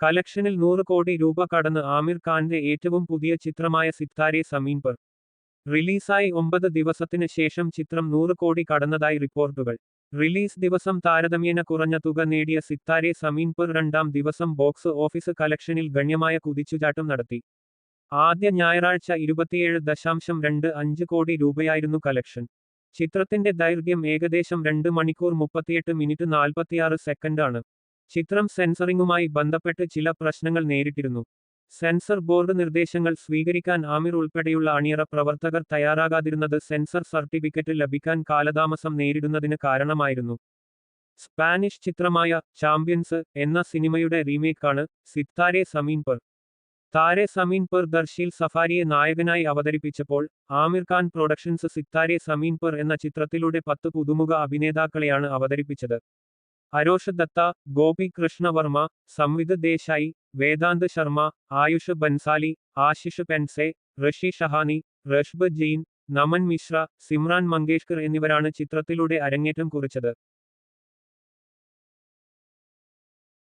കളക്ഷനിൽ നൂറ് കോടി രൂപ കടന്ന് ആമിർ ഖാന്റെ ഏറ്റവും പുതിയ ചിത്രമായ സിത്താരെ സമീൻ പർ. റിലീസായി ഒമ്പത് ദിവസത്തിന് ശേഷം ചിത്രം നൂറ് കോടി കടന്നതായി റിപ്പോർട്ടുകൾ. റിലീസ് ദിവസം താരതമ്യേന കുറഞ്ഞ തുക നേടിയ സിത്താരെ സമീൻ പർ രണ്ടാം ദിവസം ബോക്സ് ഓഫീസ് കലക്ഷനിൽ ഗണ്യമായ കുതിച്ചുചാട്ടം നടത്തി. ആദ്യ ഞായറാഴ്ച ഇരുപത്തിയേഴ് ദശാംശം രണ്ട് അഞ്ച് കോടി രൂപയായിരുന്നു കലക്ഷൻ. ചിത്രത്തിന്റെ ദൈർഘ്യം ഏകദേശം രണ്ട് മണിക്കൂർ മുപ്പത്തിയെട്ട് മിനിറ്റ് നാൽപ്പത്തിയാറ് സെക്കൻഡാണ്. ചിത്രം സെൻസറിങ്ങുമായി ബന്ധപ്പെട്ട് ചില പ്രശ്നങ്ങൾ നേരിട്ടിരുന്നു. സെൻസർ ബോർഡ് നിർദ്ദേശങ്ങൾ സ്വീകരിക്കാൻ ആമിർ ഉൾപ്പെടെയുള്ള അണിയറ പ്രവർത്തകർ തയ്യാറാകാതിരുന്നത് സെൻസർ സർട്ടിഫിക്കറ്റ് ലഭിക്കാൻ കാലതാമസം നേരിടുന്നതിന് കാരണമായിരുന്നു. സ്പാനിഷ് ചിത്രമായ ചാമ്പ്യൻസ് എന്ന സിനിമയുടെ റീമേക്കാണ് സിത്താരെ സമീൻ പർ. താരെ സമീൻ പർ ദർശീൽ സഫാരിയെ നായകനായി അവതരിപ്പിച്ചപ്പോൾ ആമിർ ഖാൻ പ്രൊഡക്ഷൻസ് സിത്താരെ സമീൻ പർ എന്ന ചിത്രത്തിലൂടെ പത്ത് പുതുമുഖ അഭിനേതാക്കളെയാണ് അവതരിപ്പിച്ചത്. അരോഷ് ദത്ത ഗോപി കൃഷ്ണവർമ്മ സംവിത് ദേശായി വേദാന്ത് ശർമ്മ ആയുഷ് ബൻസാലി ആശിഷ് പെൻസെ ഋഷി ഷഹാനി റഷ്ബ് ജെയിൻ നമൻ മിശ്ര സിമ്രാൻ മങ്കേഷ്കർ എന്നിവരാണ് ചിത്രത്തിലൂടെ അരങ്ങേറ്റം കുറിച്ചത്.